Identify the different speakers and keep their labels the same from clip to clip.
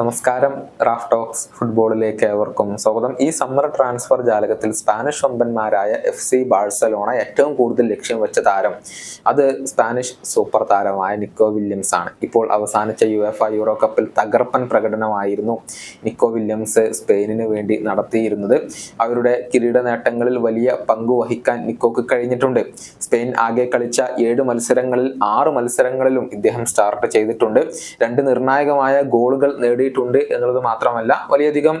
Speaker 1: നമസ്കാരം Raf talks ഫുട്ബോളിലേക്ക് ഏവർക്കും സ്വാഗതം. ഈ സമ്മർ ട്രാൻസ്ഫർ ജാലകത്തിൽ സ്പാനിഷ് വമ്പന്മാരായ എഫ് സി ബാഴ്സലോണ ഏറ്റവും കൂടുതൽ ലക്ഷ്യം വെച്ച താരം. അത് സ്പാനിഷ് സൂപ്പർ താരമായ നിക്കോ വില്യംസ് ആണ്. ഇപ്പോൾ അവസാനിച്ച യു എഫ് യൂറോ കപ്പിൽ തകർപ്പൻ പ്രകടനമായിരുന്നു നിക്കോ വില്യംസ് സ്പെയിനിന് വേണ്ടി നടത്തിയിരുന്നത്. അവരുടെ കിരീട നേട്ടങ്ങളിൽ വലിയ പങ്ക് വഹിക്കാൻ നിക്കോക്ക് കഴിഞ്ഞിട്ടുണ്ട്. സ്പെയിൻ ആകെ കളിച്ച ഏഴ് മത്സരങ്ങളിൽ ആറ് മത്സരങ്ങളിലും ഇദ്ദേഹം സ്റ്റാർട്ട് ചെയ്തിട്ടുണ്ട്. രണ്ട് നിർണായകമായ ഗോളുകൾ നേടിയിട്ടുണ്ട് എന്നുള്ളത് മാത്രമല്ല വലിയധികം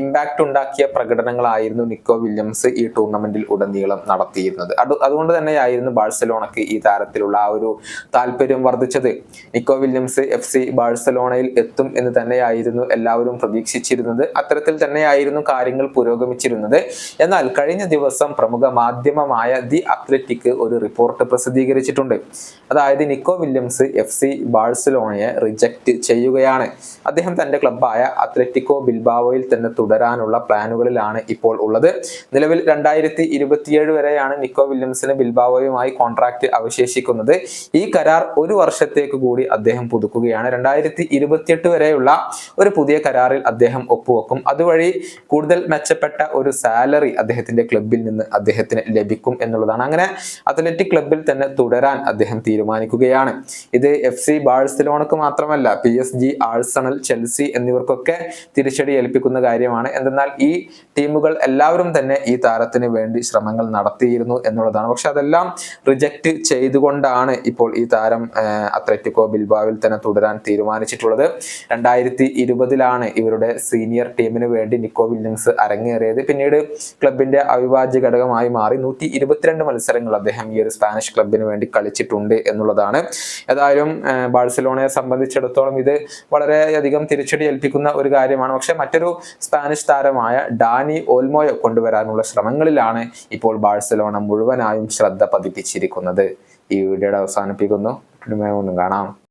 Speaker 1: ഇമ്പാക്റ്റ് ഉണ്ടാക്കിയ പ്രകടനങ്ങളായിരുന്നു നിക്കോ വില്യംസ് ഈ ടൂർണമെന്റിൽ ഉടനീളം നടത്തിയിരുന്നത്. അത് അതുകൊണ്ട് തന്നെയായിരുന്നു ബാഴ്സലോണയ്ക്ക് ഈ താരത്തിലുള്ള ആ ഒരു താല്പര്യം വർദ്ധിച്ചത്. നിക്കോ വില്യംസ് എഫ് സി ബാഴ്സലോണയിൽ എത്തും എന്ന് തന്നെയായിരുന്നു എല്ലാവരും പ്രതീക്ഷിച്ചിരുന്നത്. അത്തരത്തിൽ തന്നെയായിരുന്നു കാര്യങ്ങൾ പുരോഗമിച്ചിരുന്നത്. എന്നാൽ കഴിഞ്ഞ ദിവസം പ്രമുഖ മാധ്യമമായ ദി അത്ലറ്റിക് ഒരു റിപ്പോർട്ട് പ്രസിദ്ധീകരിച്ചിട്ടുണ്ട്. അതായത് നിക്കോ വില്യംസ് എഫ് സി ബാഴ്സലോണയെ റിജക്ട് ചെയ്യുകയാണ്. അദ്ദേഹം തന്റെ ക്ലബായ അത്ലറ്റിക്കോ ബിൽബാവോയിൽ തന്നെ തുടരാനുള്ള പ്ലാനുകളിലാണ് ഇപ്പോൾ ഉള്ളത്. നിലവിൽ രണ്ടായിരത്തി ഇരുപത്തിയേഴ് വരെയാണ് നിക്കോ വില്യംസിന് ബിൽബാവോയുമായി കോൺട്രാക്ട് അവശേഷിക്കുന്നത്. ഈ കരാർ ഒരു വർഷത്തേക്ക് കൂടി അദ്ദേഹം പുതുക്കുകയാണ്. രണ്ടായിരത്തി ഇരുപത്തിയെട്ട് വരെയുള്ള ഒരു പുതിയ കരാറിൽ അദ്ദേഹം ഒപ്പുവെക്കും. അതുവഴി കൂടുതൽ മെച്ചപ്പെട്ട ഒരു സാലറി അദ്ദേഹത്തിന്റെ ക്ലബിൽ നിന്ന് അദ്ദേഹത്തിന് ലഭിക്കും എന്നുള്ളതാണ്. അങ്ങനെ അത്ലറ്റിക് ക്ലബിൽ തന്നെ തുടരാൻ അദ്ദേഹം തീരുമാനിക്കുകയാണ്. ഇത് എഫ് സി ബാഴ്സലോണക്ക് മാത്രമല്ല P S G Arsenal Chelsea എന്നിവർക്കൊക്കെ തിരിച്ചടി ഏൽപ്പിക്കുന്ന കാര്യമാണ്. എന്തെന്നാൽ ഈ ടീമുകൾ എല്ലാവരും തന്നെ ഈ താരത്തിന് വേണ്ടി ശ്രമങ്ങൾ നടത്തിയിരുന്നു എന്നുള്ളതാണ്. പക്ഷെ അതെല്ലാം റിജക്റ്റ് ചെയ്തുകൊണ്ടാണ് ഇപ്പോൾ ഈ താരം അത്ലറ്റിക്കോ ബിൽബാവിൽ തന്നെ തുടരാൻ തീരുമാനിച്ചിട്ടുള്ളത്. രണ്ടായിരത്തി ഇരുപതിലാണ് ഇവരുടെ സീനിയർ ടീമിന് വേണ്ടി നിക്കോ വില്യംസ് അരങ്ങേറിയത്. പിന്നീട് ക്ലബിന്റെ അവിഭാജ്യ ഘടകമായി മാറി. നൂറ്റി ഇരുപത്തിരണ്ട് മത്സരങ്ങൾ അദ്ദേഹം ഈ ഒരു സ്പാനിഷ് ക്ലബിന് വേണ്ടി കളിച്ചിട്ടുണ്ട് എന്നുള്ളതാണ്. ഏതായാലും ബാഴ്സലോണയെ സംബന്ധിച്ചിടത്തോളം ഇത് വളരെയധികം തിരിച്ചടി ഏൽപ്പിക്കുന്ന ഒരു കാര്യമാണ്. പക്ഷെ മറ്റൊരു സ്പാനിഷ് താരമായ ഡാനി ഓൽമോയെ കൊണ്ടുവരാനുള്ള ശ്രമങ്ങളിലാണ് ഇപ്പോൾ ബാഴ്സലോണ മുഴുവനായും ശ്രദ്ധ പതിപ്പിച്ചിരിക്കുന്നത്. ഈ വീഡിയോയുടെ അവസാനിപ്പിക്കുന്നു. ഒന്നും കാണാം.